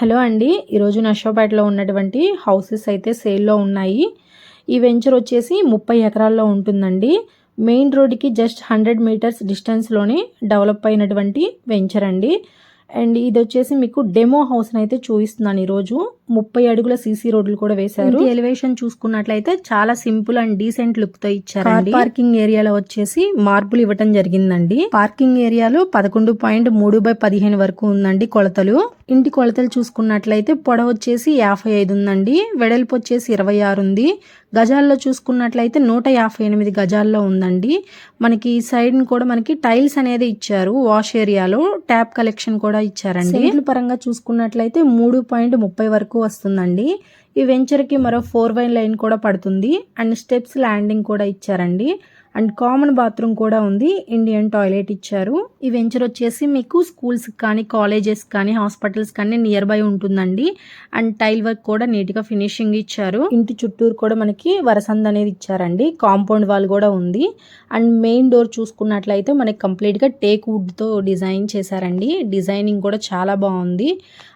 Hello అండి. ఈరోజు నషాపేటలో ఉన్నటువంటి హౌసెస్ అయితే సేల్లో ఉన్నాయి. ఈ వెంచర్ వచ్చేసి ముప్పై ఎకరాల్లో ఉంటుందండి. మెయిన్ రోడ్కి జస్ట్ హండ్రెడ్ మీటర్స్ డిస్టెన్స్లోనే డెవలప్ అయినటువంటి వెంచర్ అండి. అండ్ ఇది వచ్చేసి మీకు డెమో హౌస్ని అయితే చూపిస్తున్నాను ఈరోజు. ముప్పై అడుగుల సీసీ రోడ్లు కూడా వేశారు. ఎలివేషన్ చూసుకున్నట్లయితే చాలా సింపుల్ అండ్ డీసెంట్ లుక్తో ఇచ్చారు పార్కింగ్ ఏరియాలో వచ్చేసి మార్బుల్ ఇవ్వటం జరిగిందండి. పార్కింగ్ ఏరియాలో పదకొండు పాయింట్ మూడు బై పదిహేను వరకు ఉందండి కొలతలు. ఇంటి కొలతలు చూసుకున్నట్లయితే పొడవు వచ్చేసి యాభై ఐదు ఉందండి. వెడల్పు వచ్చేసి ఇరవై ఆరు ఉంది. గజాల్లో చూసుకున్నట్లయితే నూట యాభై ఎనిమిది గజాల్లో ఉందండి. మనకి ఈ సైడ్ కూడా మనకి టైల్స్ అనేది ఇచ్చారు వాష్ ఏరియాలో ట్యాప్ కలెక్షన్ కూడా ఇచ్చారండి. పరంగా చూసుకున్నట్లయితే మూడు పాయింట్ ముప్పై వరకు వస్తుందండి. ఈ వెంచర్కి మరో ఫోర్ వైన్ లైన్ కూడా పడుతుంది. అండ్ స్టెప్స్ ల్యాండింగ్ కూడా ఇచ్చారండి. అండ్ కామన్ బాత్రూమ్ కూడా ఉంది. ఇండియన్ టాయిలెట్ ఇచ్చారు. ఈ వెంచర్ వచ్చేసి మీకు స్కూల్స్ కానీ కాలేజెస్ కానీ హాస్పిటల్స్ కానీ నియర్ బై ఉంటుందండి. అండ్ టైల్ వర్క్ కూడా నీట్గా ఫినిషింగ్ ఇచ్చారు. ఇంటి చుట్టూరు కూడా మనకి వరసంద అనేది ఇచ్చారండి. కాంపౌండ్ వాల్ కూడా ఉంది. అండ్ మెయిన్ డోర్ చూసుకున్నట్లయితే మనకి కంప్లీట్గా టేక్ వుడ్తో డిజైన్ చేశారండి. డిజైనింగ్ కూడా చాలా బాగుంది.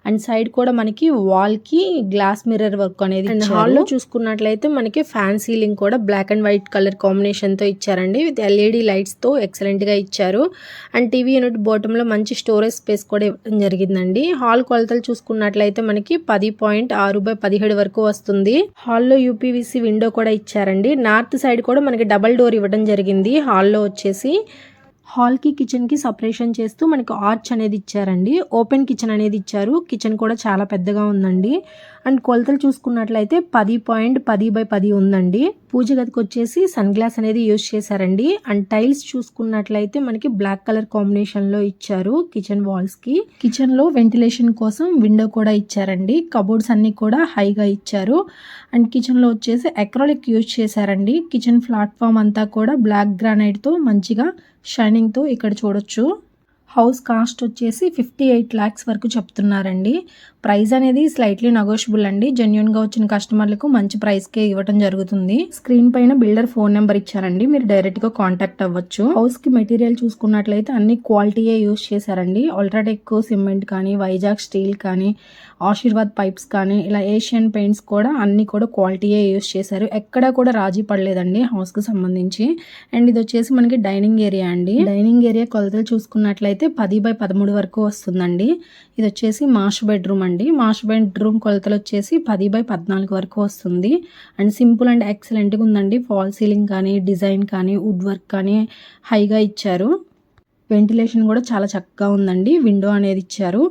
అండ్ సైడ్ కూడా మనకి వాల్కి గ్లాస్ మిర్రర్ వర్క్ అనేది అండ్ హాల్లో చూసుకున్నట్లయితే మనకి ఫ్యాన్ సీలింగ్ కూడా బ్లాక్ అండ్ వైట్ కలర్ కాంబినేషన్తో ఇచ్చారండి విత్ ఎల్ఈడి లైట్స్తో ఎక్సలెంట్గా ఇచ్చారు. అండ్ టీవీ యూనిట్ బోటంలో మంచి స్టోరేజ్ స్పేస్ కూడా ఇవ్వడం జరిగిందండి. హాల్ కొలతలు చూసుకున్నట్లయితే మనకి పది పాయింట్ ఆరు బై పదిహేడు వరకు వస్తుంది. హాల్లో యూపీవీసీ విండో కూడా ఇచ్చారండి. నార్త్ సైడ్ కూడా మనకి డబల్ డోర్ ఇవ్వడం జరిగింది. హాల్లో వచ్చేసి హాల్కి కిచెన్కి సపరేషన్ చేస్తూ మనకి ఆర్చ్ అనేది ఇచ్చారండి. ఓపెన్ కిచెన్ అనేది ఇచ్చారు. కిచెన్ కూడా చాలా పెద్దగా ఉందండి. అండ్ కొలతలు చూసుకున్నట్లయితే పది పాయింట్ పది బై పది ఉందండి. పూజ గదికి వచ్చేసి సన్ గ్లాస్ అనేది యూజ్ చేశారండి. అండ్ టైల్స్ చూసుకున్నట్లయితే మనకి బ్లాక్ కలర్ కాంబినేషన్లో ఇచ్చారు కిచెన్ వాల్స్కి. కిచెన్లో వెంటిలేషన్ కోసం విండో కూడా ఇచ్చారండి. కబోర్డ్స్ అన్నీ కూడా హైగా ఇచ్చారు. అండ్ కిచెన్లో వచ్చేసి అక్రాలిక్ యూజ్ చేశారండి. కిచెన్ ప్లాట్ఫామ్ అంతా కూడా బ్లాక్ గ్రానైట్తో మంచిగా షైనింగ్తో ఇక్కడ చూడొచ్చు. హౌస్ కాస్ట్ వచ్చేసి ఫిఫ్టీ ఎయిట్ ల్యాక్స్ వరకు చెప్తున్నారండి. ప్రైస్ అనేది స్లైట్లీ నెగోషియబుల్ అండి. జెన్యున్గా వచ్చిన కస్టమర్లకు మంచి ప్రైస్కే ఇవ్వడం జరుగుతుంది. స్క్రీన్ పైన బిల్డర్ ఫోన్ నెంబర్ ఇచ్చారండి. మీరు డైరెక్ట్గా కాంటాక్ట్ అవ్వచ్చు. హౌస్కి మెటీరియల్ చూసుకున్నట్లయితే అన్ని క్వాలిటీయే యూస్ చేశారండి. అల్ట్రాటెక్ సిమెంట్ కానీ వైజాగ్ స్టీల్ కానీ ఆశీర్వాద్ పైప్స్ కానీ ఇలా ఏషియన్ పెయింట్స్ కూడా అన్ని కూడా క్వాలిటీయే యూస్ చేశారు. ఎక్కడా కూడా రాజీ పడలేదండి హౌస్కి సంబంధించి. అండ్ ఇది వచ్చేసి మనకి డైనింగ్ ఏరియా అండి. డైనింగ్ ఏరియా కొలతలు చూసుకున్నట్లయితే పది బై పదమూడు వరకు వస్తుందండి. ఇది వచ్చేసి మాష్ బెడ్రూమ్ అండి. మాష్ బెడ్రూమ్ కొలతలు వచ్చేసి పది బై పద్నాలుగు వరకు వస్తుంది. అండ్ సింపుల్ అండ్ ఎక్సలెంట్గా ఉందండి. ఫాల్ సీలింగ్ కానీ డిజైన్ కానీ వుడ్ వర్క్ కానీ హైగా ఇచ్చారు. వెంటిలేషన్ కూడా చాలా చక్కగా ఉందండి. విండో అనేది ఇచ్చారు.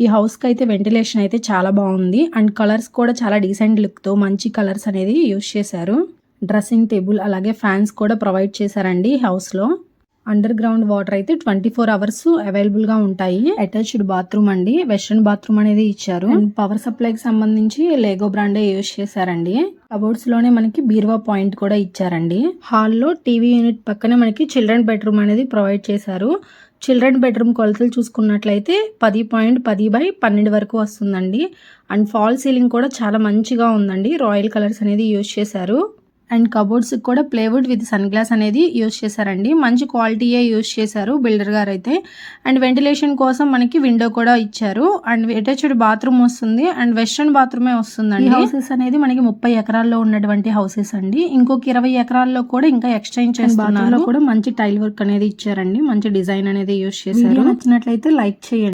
ఈ హౌస్కి అయితే వెంటిలేషన్ అయితే చాలా బాగుంది. అండ్ కలర్స్ కూడా చాలా డీసెంట్ లుక్తో మంచి కలర్స్ అనేది యూస్ చేశారు. డ్రెస్సింగ్ టేబుల్ అలాగే ఫ్యాన్స్ కూడా ప్రొవైడ్ చేశారండి హౌస్లో. అండర్ గ్రౌండ్ వాటర్ అయితే ట్వంటీ ఫోర్ అవర్స్ అవైలబుల్గా ఉంటాయి. అటాచ్డ్ బాత్రూమ్ అండి. వెస్ట్రన్ బాత్రూమ్ అనేది ఇచ్చారు. పవర్ సప్లైకి సంబంధించి లేగో బ్రాండే యూజ్ చేశారండి. కబోర్డ్స్లోనే మనకి బీర్వా పాయింట్ కూడా ఇచ్చారండి. హాల్లో టీవీ యూనిట్ పక్కనే మనకి చిల్డ్రన్ బెడ్రూమ్ అనేది ప్రొవైడ్ చేశారు. చిల్డ్రన్ బెడ్రూమ్ కొలతలు చూసుకున్నట్లయితే పది పాయింట్ పది బై పన్నెండు వరకు వస్తుందండి. అండ్ ఫాల్ సీలింగ్ కూడా చాలా మంచిగా ఉందండి. రాయల్ కలర్స్ అనేది యూజ్ చేశారు. అండ్ కబోర్డ్స్ కూడా ప్లేవుడ్ విత్ సన్ గ్లాస్ అనేది యూస్ చేశారండి. మంచి క్వాలిటీయే యూస్ చేశారు బిల్డర్ గారు అయితే అండ్ వెంటిలేషన్ కోసం మనకి విండో కూడా ఇచ్చారు. అండ్ అటాచ్డ్ బాత్రూమ్ వస్తుంది. అండ్ వెస్ట్రన్ బాత్రూమే వస్తుందండి. హౌసెస్ అనేది మనకి ముప్పై ఎకరాల్లో ఉన్నటువంటి హౌసెస్ అండి. ఇంకొక ఇరవై ఎకరాల్లో కూడా ఇంకా ఎక్స్చేంజ్ చేస్తున్నారు. కూడా మంచి టైల్ వర్క్ అనేది ఇచ్చారండి. మంచి డిజైన్ అనేది యూస్ చేశారు. నచ్చినట్లయితే లైక్ చేయండి.